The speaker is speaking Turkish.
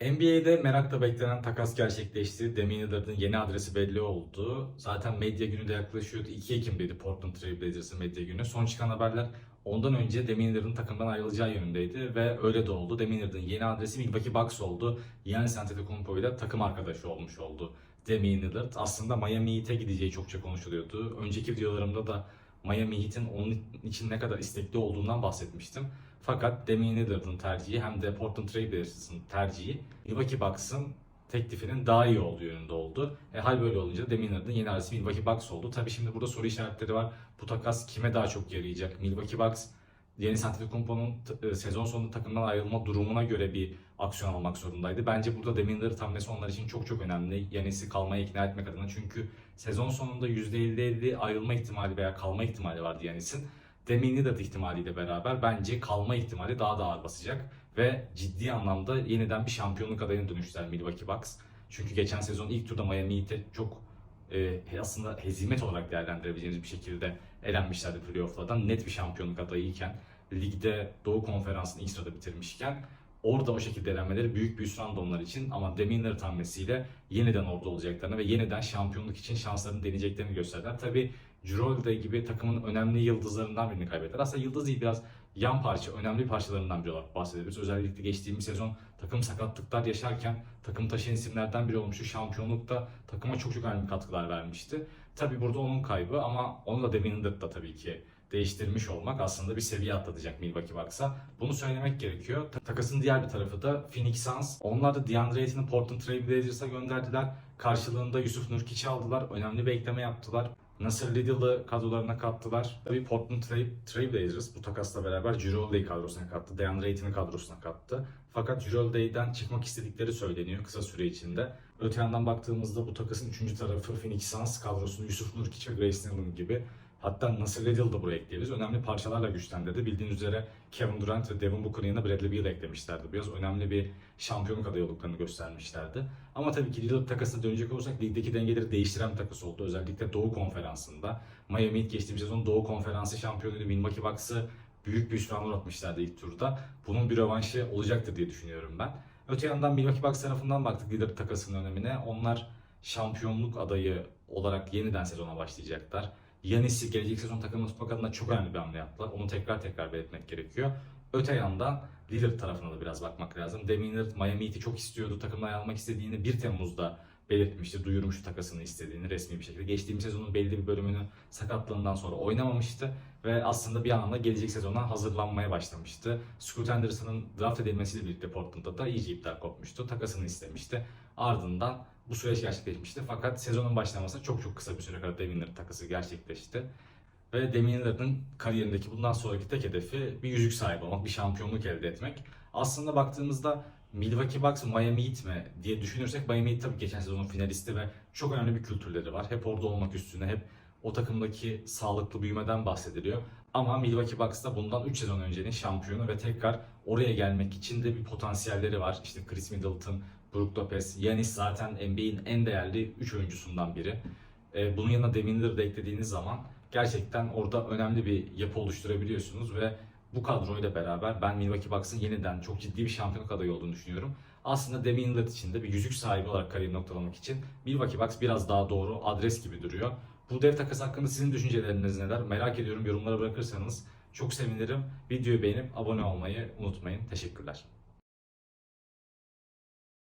NBA'de merakla beklenen takas gerçekleşti. Damian Lillard'ın yeni adresi belli oldu. Zaten medya günü de yaklaşıyordu. 2 Ekim'deydi Portland Trail Blazers'ın medya günü. Son çıkan haberler ondan önce Damian Lillard'ın takımdan ayrılacağı yönündeydi ve öyle de oldu. Damian Lillard'ın yeni adresi Milwaukee Bucks oldu. Giannis Antetokounmpo ile takım arkadaşı olmuş oldu Damian Lillard. Aslında Miami Heat'e gideceği çokça konuşuluyordu. Önceki videolarımda da Miami Heat'in onun için ne kadar istekli olduğundan bahsetmiştim. Fakat Damian Lillard'ın tercihi hem de Portland Trail Blazers'ın tercihi Milwaukee Bucks'ın teklifinin daha iyi olduğu yönünde oldu. E, hal böyle olunca da Damian Lillard'ın yeni adresi Milwaukee Bucks oldu. Tabii şimdi burada soru işaretleri var. Bu takas kime daha çok yarayacak? Milwaukee Bucks Antetokounmpo'nun t- e, sezon sonunda takımdan ayrılma durumuna göre bir aksiyon almak zorundaydı. Bence burada Lillard hamlesi onlar için çok çok önemli. Yanis'i kalmaya ikna etmek adına. Çünkü sezon sonunda %50-50 ayrılma ihtimali veya kalma ihtimali vardı Yanis'in. Damian Lillard ihtimaliyle beraber bence kalma ihtimali daha da ağır basacak. Ve ciddi anlamda yeniden bir şampiyonluk adayına dönüştüler Milwaukee Bucks. Çünkü geçen sezon ilk turda Miami çok e, aslında hezimet olarak değerlendirebileceğimiz bir şekilde elenmişlerdi playoff'lardan. Net bir şampiyonluk adayıyken, ligde Doğu Konferansı'nı ilk sırada bitirmişken orada o şekilde elenmeleri büyük bir hüsrandı onlar için. Ama Lillard hamlesiyle yeniden orada olacaklarını ve yeniden şampiyonluk için şanslarını deneyeceklerini gösterdiler. Tabii Jrue Holiday gibi takımın önemli yıldızlarından birini kaybettiler. Aslında yıldız değil biraz yan parça, önemli parçalarından biri olarak bahsedebiliriz. Özellikle geçtiğimiz sezon takım sakatlıklar yaşarken takım taşıyan isimlerden biri olmuştu. Şampiyonlukta takıma çok çok önemli katkılar vermişti. Tabii burada onun kaybı ama onu da Lillard da tabii ki değiştirmiş olmak aslında bir seviye atlatacak Milwaukee Bucks'a. Bunu söylemek gerekiyor. Ta- Takasın diğer bir tarafı da Phoenix Suns. Onlar da DeAndre Ayton'u Portland Trail Blazers'a gönderdiler. Karşılığında Yusuf Nurkic'i aldılar. Önemli bir ekleme yaptılar. Nasır Little'ı kadrolarına kattılar. Tabii Portland Trail, Trail Blazers bu takasla beraber Jrue Holiday kadrosuna kattı. DeAndre Ayton'u kadrosuna kattı. Fakat Jrue Holiday'den çıkmak istedikleri söyleniyor kısa süre içinde. Öte yandan baktığımızda bu takasın üçüncü tarafı Phoenix Suns kadrosunu Yusuf Nurkic ve Grayson Allen gibi Hatta Nasir Liddell da buraya ekleyebiliriz. Önemli parçalarla güçlendirdi. Bildiğiniz üzere Kevin Durant ve Devin Booker'ın yanına Bradley Beal eklemişlerdi. Biraz önemli bir şampiyonluk adayı olduklarını göstermişlerdi. Ama tabii ki Lillard takasına dönecek olursak ligdeki dengeleri değiştiren takas oldu. Özellikle Doğu Konferansı'nda. Miami geçtiğimiz sezon Doğu Konferansı şampiyonuydu. Milwaukee Bucks'ı büyük bir hüsranla atmışlardı ilk turda. Bunun bir rövanşı olacaktır diye düşünüyorum ben. Öte yandan Milwaukee Bucks tarafından baktık Lillard takasının önemine. Onlar şampiyonluk adayı olarak yeniden sezona başlayacaklar. Yanis'i gelecek sezon takımda tutmak adına çok önemli bir hamle yaptılar. Onu tekrar tekrar belirtmek gerekiyor. Öte yandan Lillard tarafına da biraz bakmak lazım. Damian Lillard Miami Heat'i çok istiyordu. Takımdan ayrılmak istediğini 1 Temmuz'da belirtmişti. Duyurmuştu takasını istediğini resmi bir şekilde. Geçtiğimiz sezonun belli bir bölümünü sakatlığından sonra oynamamıştı. Ve aslında bir anlamda gelecek sezona hazırlanmaya başlamıştı. Scoot Anderson'ın draft edilmesiyle birlikte Portland'da da iyice iptal kopmuştu. Takasını istemişti. Ardından bu süreç gerçekleşmişti. Fakat sezonun başlaması çok çok kısa bir süre kadar Lillard takası gerçekleşti. Ve Damian Lillard'ın kariyerindeki bundan sonraki tek hedefi bir yüzük sahibi olmak, bir şampiyonluk elde etmek. Aslında baktığımızda Milwaukee Bucks Miami Heat mi diye düşünürsek Miami Heat tabii geçen sezonun finalisti ve çok önemli bir kültürleri var. Hep orada olmak üstüne, hep o takımdaki sağlıklı büyümeden bahsediliyor. Ama Milwaukee Bucks da bundan 3 sezon öncenin şampiyonu ve tekrar oraya gelmek için de bir potansiyelleri var. İşte Chris Middleton, Brook Lopez, Yanis zaten NBA'in en değerli 3 oyuncusundan biri. Ee, bunun yanına Damian Lillard'ı eklediğiniz zaman gerçekten orada önemli bir yapı oluşturabiliyorsunuz ve bu kadroyla beraber ben Milwaukee Bucks'ın yeniden çok ciddi bir şampiyonluk adayı olduğunu düşünüyorum. Aslında Damian Lillard için de bir yüzük sahibi olarak kariyerini noktalamak için Milwaukee Bucks biraz daha doğru adres gibi duruyor. Bu dev takası hakkında sizin düşünceleriniz neler? Merak ediyorum yorumlara bırakırsanız çok sevinirim. Videoyu beğenip abone olmayı unutmayın. Teşekkürler.